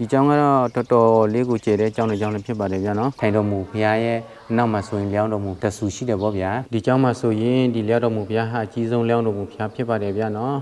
ဒီကျောင်းကတော့တော်တော်လေးကိုကျယ်တဲ့ကျောင်းတစ်ကျောင်းလည်းဖြစ်ပါတယ်ဗျာနော်ထိုင်တော်မူဘုရားရဲ့အနောက်မှာဆိုရင်လျောင်းတော်မူတဆူရှိတယ်ဗောဗျာဒီကျောင်းမှာဆိုရင်ဒီလျောင်းတော်မူဘုရားဟာအကြီးဆုံးလျောင်းတော်မူဘုရားဖြစ်ပါတယ်ဗျာနော်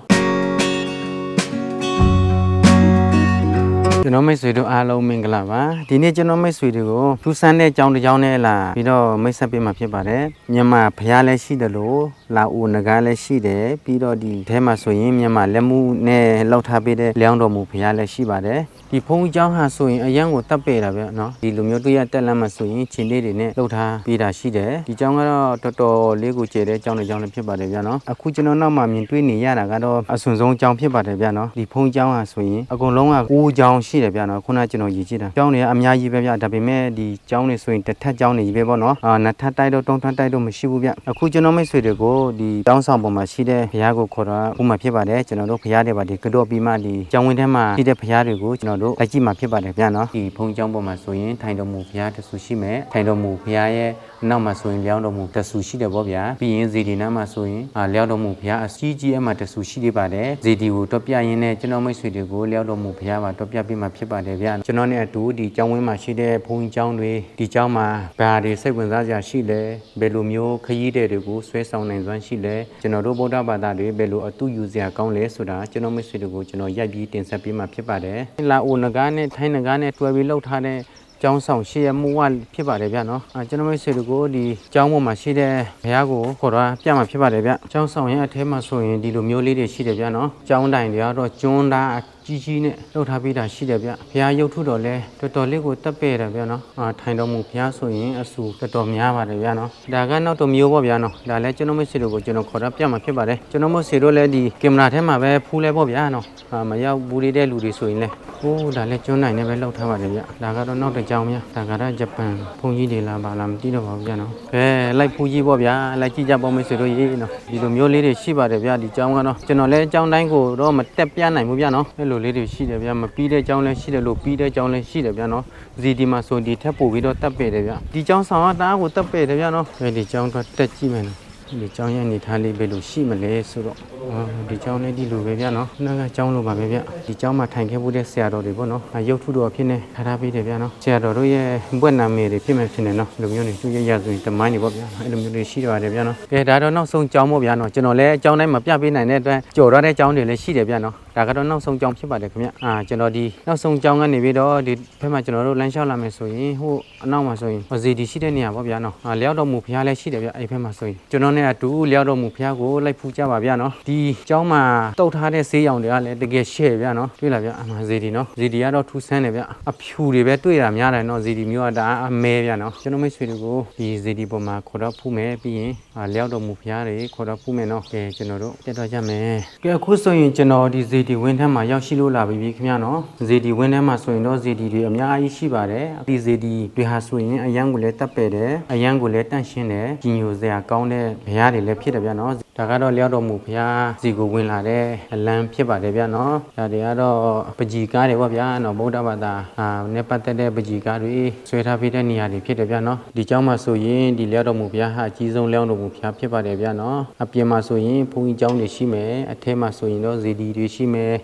ကျွန်တော်မိတ်ဆွေတို့အားလုံးမင်္ဂလာပါဒီနေ့ကျွန်တော်မိတ်ဆွေတွေကိုထူးဆန်းတဲ့ကျောင်းတစ်ကျောင်းနဲ့လာပြီးတော့မိတ်ဆက်ပေးမှာဖြစ်ပါတယ်မြန်မာဘုရားလည်းရှိတယ်လို့လာဦးနဂါလည်းရှိတယ်ပြီးတော့ဒီအဲမှာဆိုရင်မြန်မာလက်မှုနဲ့လောက်ထားပေးတဲ့လျောင်းတော်မူဘုရားလည်းရှိပါတယ်ဒီဖုန်းကျောင်းဟာဆိုရင်အရန်ကိုတပ်ပေတာဗျနော်ဒီလိုမျိုးတွေ့ရတက်လမ်းမှာဆိုရင်ခြေလေးတွေနဲ့လောက်ထားပေးတာရှိတယ်ဒီကျောင်းကတော့တော်တော်လေးကိုကျယ်တဲ့ကျောင်းတစ်ကျောင်းလည်းဖြစ်ပါတယ်ဗျနော်အခုကျွန်တော်နောက်မှမြင်တွေ့နေရတာကတော့အဆွန်ဆုံးကျောင်းဖြစ်ပါတယ်ဗျနော်ဒီဖုန်းကျောင်းဟာဆိုရင်အကုန်လုံးကကိုးကျောင်းရှိတယ်ဗျနော်ခုနကကျွန်တော်ရည်ကြည့်တာကျောင်းတွေကအများကြီးပဲဗျဒါပေမဲ့ဒီကျောင်းတွေဆိုရင်တစ်ထပ်ကျောင်းတွေကြီးပဲပေါ့နော်အာနှစ်ထပ်တိုက်တော့တုံးထပ်တိုက်တော့မရှိဘူးဗျအခုကျွန်တော်မိတ်ဆွေတွေကိုဒီကျောင်းဆောင်ပေါ်မှာရှိတဲ့ဘုရားကိုခေါ်တာဥမှာဖြစ်ပါတယ်ကျွန်တော်တို့ဘုရားတွေပါဒီကတော့ပြီးမှဒီကျောင်းဝင်းထဲမှာရှိတဲ့ဘုရားတွေကိုကျွန်တော်တို့လိုက်ကြည့်မှာဖြစ်ပါတယ်ဗျနော်ဒီဖုန်းကျောင်းပေါ်မှာဆိုရင်ထိုင်တော်မူဘုရားတဆူရှိမယ်ထိုင်တော်မူဘုရားရဲ့ နောက်မှာဆိုရင်လျောင်းတော်မူတဆူရှိတယ်ပေါ့ဗျာပြီးရင်ဇီဒီနားမှာဆိုရင်အာလျောင်းတော်မူဘုရားအစီကြီးအမှတဆူရှိသေးပါတယ်ဇီဒီကိုတော့ပြရင်းနဲ့ကျွန်တော်မိတ်ဆွေတွေကိုလျောင်းတော်မူဘုရားမှာတော့ပြပေးမှာဖြစ်ပါတယ်ဗျကျွန်တော်နဲ့အတူဒီကျောင်းဝင်းမှာရှိတဲ့ဘုန်းကြီးကျောင်းတွေဒီကျောင်းမှာဘာတွေစိတ်ဝင်စားစရာရှိလဲဘယ်လိုမျိုးခရီးတဲ့တွေကိုဆွဲဆောင်နိုင်စွမ်းရှိလဲကျွန်တော်တို့ဗုဒ္ဓဘာသာတွေဘယ်လိုအတူယူစရာကောင်းလဲဆိုတာကျွန်တော်မိတ်ဆွေတွေကိုကျွန်တော်ရိုက်ပြီးတင်ဆက်ပေးမှာဖြစ်ပါတယ်လာအိုနဂါနဲ့ထိုင်းနဂါနဲ့တွဲပြီးလှုပ်ထားတဲ့ ကျောင်းဆောင်ရှေ့ရမှုဝဖြစ်ပါတယ်ဗျနော်အဲကျွန်တော်မိတ်ဆွေတို့ကိုဒီကျောင်းပေါ်မှာရှိတဲ့ဘုရားကိုခေါ်တော့ပြမှာဖြစ်ပါတယ်ဗျကျောင်းဆောင်ရဲ့အထဲမှာဆိုရင်ဒီလိုမျိုးလေးတွေရှိတယ်ဗျနော်ကျောင်းတိုင်တွေကတော့ကျွန်းသားအ ကြီးကြီးနဲ့လှုပ်ထားပေးတာရှိတယ်ဗျဘုရားရုပ်ထုတော်လဲတော်တော်လေးကိုတက်ပဲ့တယ်ဗျနော်အာထိုင်တော်မူဘုရားဆိုရင်အဆူတော်တော်များပါတယ်ဗျနော်ဒါကနောက်တစ်မျိုးပေါ့ဗျနော်ဒါလည်းကျွန်တော်မိတ်ဆွေတို့ကိုကျွန်တော်ခေါ်တော့ပြမှာဖြစ်ပါတယ်ကျွန်တော်မိတ်ဆွေတို့လည်းဒီကင်မရာထဲမှာပဲဖူးလဲပေါ့ဗျာနော်အာမရောက်ဘူးလေးတဲ့လူတွေဆိုရင်လဲဟိုးဒါလည်းကျွန်းတိုင်နဲ့ပဲလှုပ်ထားပါတယ်ဗျဒါကတော့နောက်တစ်ကြောင်းဗျဒါကတော့ဂျပန်ဘုန်းကြီးတွေလားပါလားမသိတော့ပါဘူးဗျနော်ကဲလိုက်ဖူးကြီးပေါ့ဗျာလိုက်ကြည့်ကြပေါ့မိတ်ဆွေတို့ရေးနော်ဒီလိုမျိုးလေးတွေရှိပါတယ်ဗျဒီကျောင်းကတော့ကျွန်တော်လည်းကျောင်းတိုင်းကိုတော့မတက်ပြနိုင်ဘူးဗျနော်အဲ့လိုလေးတွေရှိတယ်ဗျမပြီးတဲ့ကျောင်းလည်းရှိတယ်လို့ပြီးတဲ့ကျောင်းလည်းရှိတယ်ဗျနော်ဇီဒီမှာဆိုဒီထက်ပို့ပြီးတော့တက်ပေတယ်ဗျဒီကျောင်းဆောင်ကတအားကိုတက်ပေတယ်ဗျနော်အဲဒီကျောင်းတော့တက်ကြည့်မယ်နော်ဒီကျောင်းရဲ့အနေထားလေးဘယ်လိုရှိမလဲဆိုတော့အော်ဒီကျောင်းလေးဒီလိုပဲဗျနော်နာကကျောင်းလိုပါပဲဗျဒီကျောင်းမှာထိုင်ခဲ့မှုတဲ့ဆရာတော်တွေပေါ့နော်အဲရုပ်ထုတော်ဖြစ်နေထားထားပေးတယ်ဗျနော်ဆရာတော်တို့ရဲ့ဘွဲ့နာမည်တွေဖြစ်မယ်ဖြစ်နေနော်ဒီလိုမျိုးနေသူရရဆိုရင်တမိုင်းတွေပေါ့ဗျာအဲ့လိုမျိုးတွေရှိကြပါတယ်ဗျနော်ကဲဒါတော့နောက်ဆုံးကျောင်းပေါ့ဗျာနော်ကျွန်တော်လည်းကျောင်းတိုင်းမပြပေးနိုင်တဲ့အတွက်ကြော်ရတဲ့ကျောင်းတွေလည်းရှိတယ်ဗျနော် ဒါကတော့နောက်ဆုံးကျောင်းဖြစ်ပါတယ်ခင်ဗျအာကျွန်တော်ဒီနောက်ဆုံးကျောင်းကနေပြီးတော့ဒီဘက်မှာကျွန်တော်တို့လမ်းလျှောက်လာမယ်ဆိုရင်ဟိုအနောက်မှာဆိုရင်ဇီဒီရှိတဲ့နေရာပေါ့ဗျာနော်အာလျောက်တော်မူဖျားလည်းရှိတယ်ဗျအဲ့ဘက်မှာဆိုရင်ကျွန်တော်နဲ့အတူလျောက်တော်မူဖျားကိုလိုက်ဖူးကြပါဗျာနော်ဒီကျောင်းမှာတုတ်ထားတဲ့ဈေးရောင်တွေကလည်းတကယ်ရှဲ့ဗျာနော်တွေ့လားဗျအမှဇီဒီနော်ဇီဒီကတော့ထူးဆန်းတယ်ဗျအဖြူတွေပဲတွေ့တာများတယ်နော်ဇီဒီမျိုးကဒါအမဲဗျာနော်ကျွန်တော်မိတ်ဆွေတွေကိုဒီဇီဒီပေါ်မှာခေါ်တော့ဖူးမယ်ပြီးရင်အာလျောက်တော်မူဖျားတွေခေါ်တော့ဖူးမယ်နော်ကဲကျွန်တော်တို့တက်တော့ကြမယ်ကဲအခုဆိုရင်ကျွန်တော်ဒီဇီဒီဝင်းထဲမှာရောက်ရှိလို့လာပြီခင်ဗျာနော်ဇီဒီဝင်းထဲမှာဆိုရင်တော့ဇီဒီတွေအများကြီးရှိပါတယ်ဒီဇီဒီတွေဟာဆိုရင်အရန်ကိုလည်းတက်ပယ်တယ်အရန်ကိုလည်းတန့်ရှင်းတယ်ကြီးညိုစရာကောင်းတဲ့ဘုရားတွေလည်းဖြစ်တယ်ဗျာနော် ဒါကတော့လျောက်တော်မူဘုရားဇီကိုဝင်လာတဲ့အလံဖြစ်ပါတယ်ဗျာနော်ဒါတွေကတော့ပကြီကားတွေပေါ့ဗျာနော်ဗုဒ္ဓဘာသာအာနဲ့ပတ်သက်တဲ့ပကြီကားတွေဆွဲထားပေးတဲ့နေရာတွေဖြစ်တယ်ဗျာနော်ဒီကျောင်းမှာဆိုရင်ဒီလျောက်တော်မူဘုရားဟာအကြီးဆုံးလျောက်တော်မူဘုရားဖြစ်ပါတယ်ဗျာနော်အပြင်မှာဆိုရင်ဘုန်းကြီးကျောင်းတွေရှိမယ်အထဲမှာဆိုရင်တော့ဇီဒီတွေရှိမယ်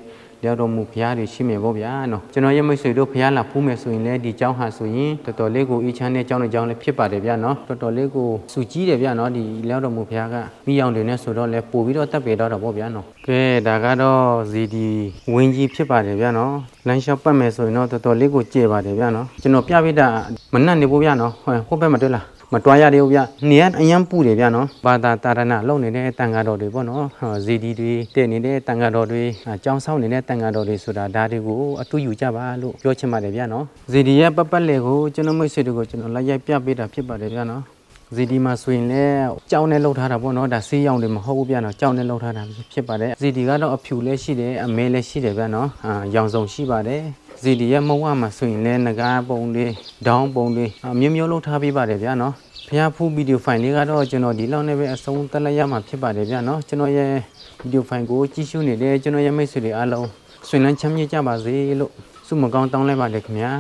လျောက်တော်မူဘုရားတွေရှိမယ်ပေါ့ဗျာနော်ကျွန်တော်ရဲ့မိတ်ဆွေတို့ဘုရားလာဖူးမယ်ဆိုရင်လည်းဒီเจ้าဟာဆိုရင်တော်တော်လေးကိုအေးချမ်းတဲ့เจ้าနဲ့เจ้าလည်းဖြစ်ပါတယ်ဗျာနော်တော်တော်လေးကိုစုကြီးတယ်ဗျာနော်ဒီလျောက်တော်မူဘုရားကမိအောင်တွေနဲ့ဆိုတော့လည်းပို့ပြီးတော့တက်ပေတော့တော့ပေါ့ဗျာနော်ကဲဒါကတော့ဇီဒီဝင်းကြီးဖြစ်ပါတယ်ဗျာနော်လမ်းလျှောက်ပတ်မယ်ဆိုရင်တော့တော်တော်လေးကိုကျေပါတယ်ဗျာနော်ကျွန်တော်ပြပိတာမနှက်နေဖို့ဗျာနော်ဟိုဟိုဘက်မတွေ့လား မတွားရသေးဘူးဗျနေရအရန်ပူတယ်ဗျနော်ဘာသာတာရဏလုံနေတဲ့တန်ဃာတော်တွေပေါ့နော်ဟောဇီဒီတွေတည်နေတဲ့တန်ဃာတော်တွေအကြောင်းဆောင်နေတဲ့ တန်ဃာတော်တွေဆိုတာဒါတွေကိုအတူယူကြပါလို့ပြောချင်ပါတယ်ဗျနော်ဇီဒီရဲ့ပတ်ပတ်လေကိုကျွန်တော်မိတ်ဆွေတွေကိုကျွန်တော်လိုက်ရိုက်ပြပေးတာဖြစ်ပါတယ်ဗျနော်ဇီဒီမှာဆိုရင်လည်းကြောင်းနဲ့လှုပ်ထားတာပေါ့နော်ဒါဆေးရောင်တွေမဟုတ်ဘူးဗျနော်ကြောင်းနဲ့လှုပ်ထားတာဖြစ်ပါတယ်ဇီဒီကတော့အဖြူလည်းရှိတယ်အမဲလည်းရှိတယ်ဗျနော်အာရောင်စုံရှိပါတယ်ဇီဒီရဲ့မုံဝမှာဆိုရင်လည်းငကားပုံတွေဒေါင်းပုံတွေအမျိုးမျိုးလှုပ်ထားပေးပါတယ်ဗျနော် ဖျားဖူးဗီဒီယိုဖိုင်လေးကတော့ကျွန်တော်ဒီလောက်နဲ့ပဲအဆုံးတက်လိုက်ရမှာဖြစ်ပါတယ်ဗျာနော်ကျွန်တော်ရဲ့ဗီဒီယိုဖိုင်ကိုကြည့်ရှုနေတဲ့ကျွန်တော်ရဲ့မိတ်ဆွေတွေအားလုံးဆွေးနွေးချမ်းမြေ့ကြပါစေလို့ဆုမကောင်းတောင်းလိုက်ပါလေခင်ဗျာ